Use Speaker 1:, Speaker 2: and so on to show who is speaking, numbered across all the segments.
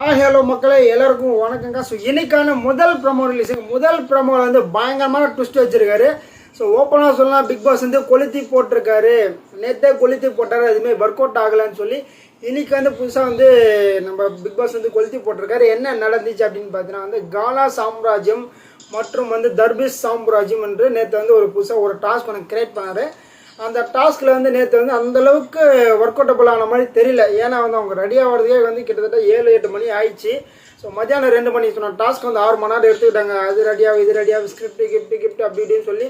Speaker 1: Hello மக்களே. எல்லாருக்கும் வணக்கங்க. ஸோ இன்னைக்கான முதல் ப்ரமோ ரிலீஸுங்க முதல் ப்ரமோவில் வந்து பயங்கரமான ட்விஸ்ட் வச்சிருக்காரு. ஸோ ஓப்பனாக சொல்லலாம் பிக் பாஸ் வந்து கொளுத்தி போட்டிருக்காரு. நேற்றே கொளுத்தி போட்டார் அதுமாரி ஒர்க் அவுட் ஆகலைன்னு சொல்லி. இன்னைக்கு வந்து புதுசாக வந்து நம்ம பிக் பாஸ் வந்து கொளுத்தி போட்டிருக்காரு. என்ன நடந்துச்சு அப்படின்னு பார்த்தீங்கன்னா வந்து காலா சாம்ராஜ்யம் மற்றும் வந்து தர்பிஸ் சாம்ராஜ்யம் என்று நேற்று வந்து ஒரு புதுசாக ஒரு டாஸ்க் ஒன்று கிரியேட் பண்ணார். அந்த டாஸ்கில் வந்து நேற்று வந்து அந்தளவுக்கு ஒர்க் அவுட்டபுள் ஆன மாதிரி தெரியல. ஏன்னா வந்து அவங்க ரெடி ஆகிறதுக்கே வந்து கிட்டத்தட்ட ஏழு எட்டு மணி ஆயிடுச்சு. ஸோ மத்தியானம் ரெண்டு மணி சொன்ன டாஸ்க் வந்து ஆறு மணி நேரம் எடுத்துக்கிட்டாங்க. அது ரெடியாக இது ரெடியாக ஸ்கிரிப்ட் கிஃப்ட் கிஃப்ட் அப்படி இப்படின்னு சொல்லி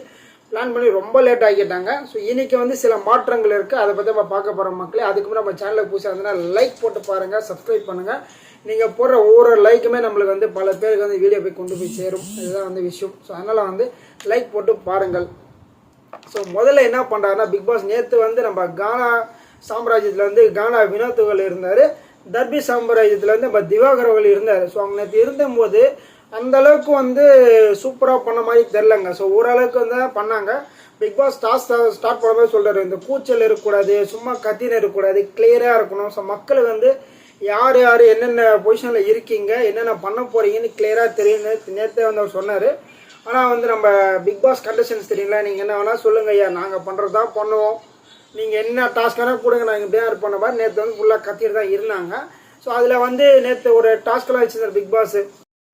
Speaker 1: பிளான் பண்ணி ரொம்ப லேட் ஆகிட்டாங்க ஸோ இன்றைக்கி வந்து சில மாற்றங்கள் இருக்குது அதை பற்றி நம்ம பார்க்க போகிற மக்களே. அதுக்கு முன்னாடி நம்ம சேனலுக்கு புதுசாக இருந்ததுன்னா லைக் போட்டு பாருங்கள் சப்ஸ்கிரைப் பண்ணுங்கள் நீங்கள் போடுற ஒவ்வொரு லைக்குமே நம்மளுக்கு வந்து பல பேருக்கு வந்து வீடியோ போய் கொண்டு போய் சேரும். இதுதான் வந்து விஷயம். ஸோ அதனால் வந்து லைக் போட்டு பாருங்கள். ஸோ முதல்ல என்ன பண்ணுறாருன்னா பிக் பாஸ் நேற்று வந்து நம்ம கானா சாம்ராஜ்யத்தில் வந்து கானா வினோத்துகள் இருந்தார். தர்பி சாம்ராஜ்யத்தில் வந்து நம்ம திவாகரவர்கள் இருந்தார். ஸோ அவங்க நேற்று இருந்தபோது அந்த அளவுக்கு வந்து சூப்பராக பண்ண மாதிரி தெரிலங்க ஸோ ஓரளவுக்கு வந்து பண்ணாங்க. பிக் பாஸ் டாஸ் ஸ்டார்ட் பண்ணவே சொல்கிறாரு இந்த கூச்சல் இருக்கக்கூடாது சும்மா கத்தின இருக்கக்கூடாது கிளியராக இருக்கணும். ஸோ மக்களுக்கு வந்து யார் யார் என்னென்ன பொசிஷனில் இருக்கீங்க என்னென்ன பண்ண போகிறீங்கன்னு கிளியராக தெரியும் நேற்றே வந்து அவர் சொன்னார். ஆனால் வந்து நம்ம பிக் பாஸ் கண்டிஷன்ஸ் தெரியுங்களா நீங்கள் என்ன வேணால் சொல்லுங்கள் ஐயா. நாங்கள் பண்ணுறது தான் பண்ணுவோம். நீங்கள் என்ன டாஸ்க் வேணால் கொடுங்க நாங்கள் இப்படியே பண்ண மாதிரி நேற்று வந்து ஃபுல்லாக கத்திட்டு தான் இருந்தாங்க. ஸோ அதில் வந்து நேற்று ஒரு டாஸ்க்கெல்லாம் வச்சுருந்தார் பிக் பாஸ்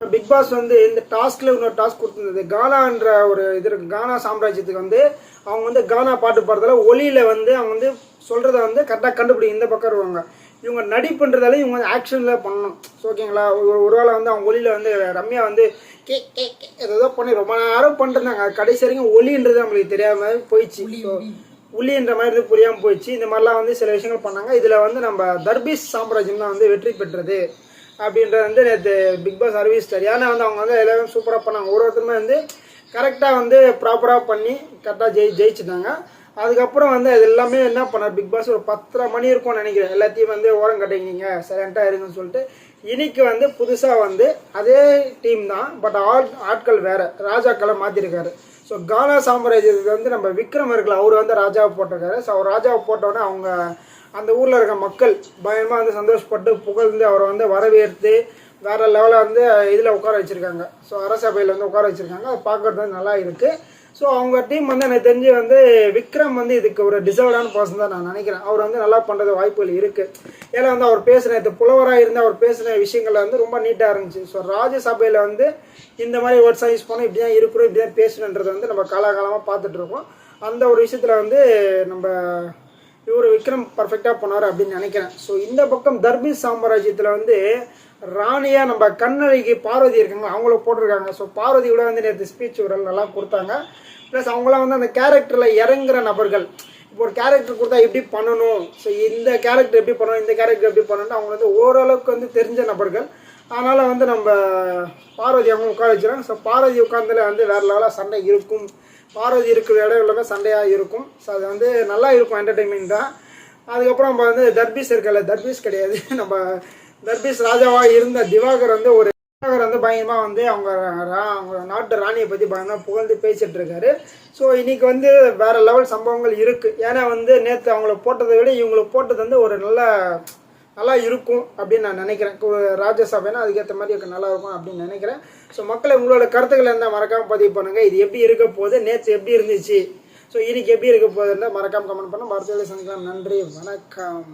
Speaker 1: பிக் பாஸ் வந்து இந்த டாஸ்கில் இன்னொரு டாஸ்க் கொடுத்துருந்தது. கானான்ற ஒரு இது இருக்குது கானா சாம்ராஜ்யத்துக்கு வந்து அவங்க வந்து கானா பாட்டு பாடுறதுல ஒலியில் வந்து அவங்க வந்து சொல்கிறத வந்து கரெக்டாக கண்டுபிடிக்கும் இந்த பக்கம் வருவாங்க. இவங்க நடிப்புன்றதால இவங்க வந்து ஆக்ஷனில் பண்ணணும். ஓகேங்களா ஒரு ஒரு வேளை வந்து அவங்க ஒலியில் வந்து ரம்யா வந்து கே கே கே ஏதோ பண்ணி ரொம்ப நேரம் பண்ணிருந்தாங்க. கடைசி வரைக்கும் ஒலின்றது நம்மளுக்கு தெரியாம போயிடுச்சு. உள்ளின்ற மாதிரி புரியாமல் போயிடுச்சு. இந்த மாதிரிலாம் வந்து சில விஷயங்கள் பண்ணாங்க. இதில் வந்து நம்ம தர்பீஸ் சாம்ராஜ்யம் தான் வந்து வெற்றி பெற்றது அப்படின்றது வந்து நேற்று பிக் பாஸ் அறிவிச்சிட்டார். ஏன்னா வந்து அவங்க வந்து எல்லாரும் சூப்பராக பண்ணாங்க. ஒரு ஒருத்தருமே வந்து கரெக்டாக வந்து ப்ராப்பராக பண்ணி கரெக்டாக ஜெயி ஜெயிச்சிட்டாங்க. அதுக்கப்புறம் வந்து அது எல்லாமே என்ன பண்ணார்? பிக் பாஸ் ஒரு பத்தரை மணி இருக்கும்னு நினைக்கிறேன். எல்லாத்தையும் வந்து ஓரம் கட்டிக்கிங்க சைலண்ட்டாக இருங்கன்னு சொல்லிட்டு இன்னைக்கு வந்து புதுசாக வந்து அதே டீம் தான் பட் ஆட் ஆட்கள் வேறு. ராஜாக்களை மாற்றிருக்காரு ஸோ கானா சாம்ராஜ்யத்துக்கு வந்து நம்ம விக்ரம் இருக்குல்ல அவர் வந்து ராஜாவை போட்டிருக்காரு. ஸோ அவர் ராஜாவை போட்டோன்னே அவங்க அந்த ஊரில் இருக்க மக்கள் பயமாக வந்து சந்தோஷப்பட்டு புகழ்ந்து அவரை வந்து வரவேற்று வேற லெவலில் வந்து இதில் உட்கார வச்சுருக்காங்க. ஸோ அரசபையில் வந்து உட்கார வச்சுருக்காங்க. அதை பார்க்குறது வந்து நல்லா இருக்குது ஸோ அவங்க டீம் வந்து எனக்கு தெரிஞ்சு வந்து விக்ரம் வந்து இதுக்கு ஒரு டிசர்வ்டான பர்சன் தான் நான் நினைக்கிறேன். அவர் வந்து நல்லா பண்ணுறது வாய்ப்புகள் இருக்குது ஏன்னா வந்து அவர் பேசின இது புலவராக இருந்து அவர் பேசின விஷயங்கள் வந்து ரொம்ப நீட்டாக இருந்துச்சு. ஸோ ராஜ்யசபையில் வந்து இந்த மாதிரி வேர்ட்ஸாக யூஸ் பண்ணோம் இப்படி தான் இருக்கிறோம் இப்படி தான் பேசணுன்றது வந்து நம்ம காலாகாலமாக பார்த்துட்டு இருக்கோம். அந்த ஒரு விஷயத்தில் வந்து நம்ம இவர் விக்ரம் பர்ஃபெக்டாக போனார் அப்படின்னு நினைக்கிறேன். ஸோ இந்த பக்கம் தர்பி சாம்ராஜ்யத்தில் வந்து ராணியாக நம்ம கண்ணழகி பார்வதி இருக்காங்க அவங்கள போட்டிருக்காங்க. ஸோ பார்வதி கூட வந்து நேற்று ஸ்பீச் உரல் நல்லா கொடுத்தாங்க. ப்ளஸ் அவங்களாம் வந்து அந்த கேரக்டரில் இறங்குற நபர்கள். இப்போ ஒரு கேரக்டர் கொடுத்தா எப்படி பண்ணணும்? ஸோ இந்த கேரக்டர் எப்படி பண்ணணும்? இந்த கேரக்டர் எப்படி பண்ணணும் அவங்க வந்து ஓரளவுக்கு வந்து தெரிஞ்ச நபர்கள். அதனால் வந்து நம்ம பார்வதி அவங்க உட்கார வச்சுருக்காங்க ஸோ பார்வதி உட்காந்துல வந்து வேறு லெவலாக சண்டை இருக்கும். பார்வதி இருக்கிற இடம் எல்லாமே சண்டையாக இருக்கும். ஸோ அது வந்து நல்லா இருக்கும் என்டர்டெயின்மெண்ட் தான். அதுக்கப்புறம் நம்ம வந்து தர்பீஸ் இருக்கல தர்பீஸ் கிடையாது. நம்ம தர்பிஸ் ராஜாவாக இருந்த திவாகர் வந்து ஒரு திவாகர் வந்து பயங்கரமாக வந்து அவங்க ரா- அவங்க நாட்டு ராணியை பற்றி பயங்கரமாக புகழ்ந்து பேசிட்டு இருக்காரு. ஸோ இன்னைக்கு வந்து வேற லெவல் சம்பவங்கள் இருக்கு. ஏன்னா வந்து நேற்று அவங்கள போட்டதை விட இவங்களை போட்டது வந்து ஒரு நல்ல நல்லா இருக்கும் அப்படின்னு நான் நினைக்கிறேன். ஒரு ராஜ்யசபைனா அதுக்கேற்ற மாதிரி நல்லா இருக்கும் அப்படின்னு நினைக்கிறேன். ஸோ மக்களை உங்களோட கருத்துக்களை இருந்தால் மறக்காமல் பதிவு பண்ணுங்க. இது எப்படி இருக்க போகுது நேற்று எப்படி இருந்துச்சு? ஸோ இன்னைக்கு எப்படி இருக்க போகுதுன்னா மறக்காமல் கமெண்ட் பண்ண மறுத்தவரை சந்திக்கலாம். நன்றி வணக்கம்.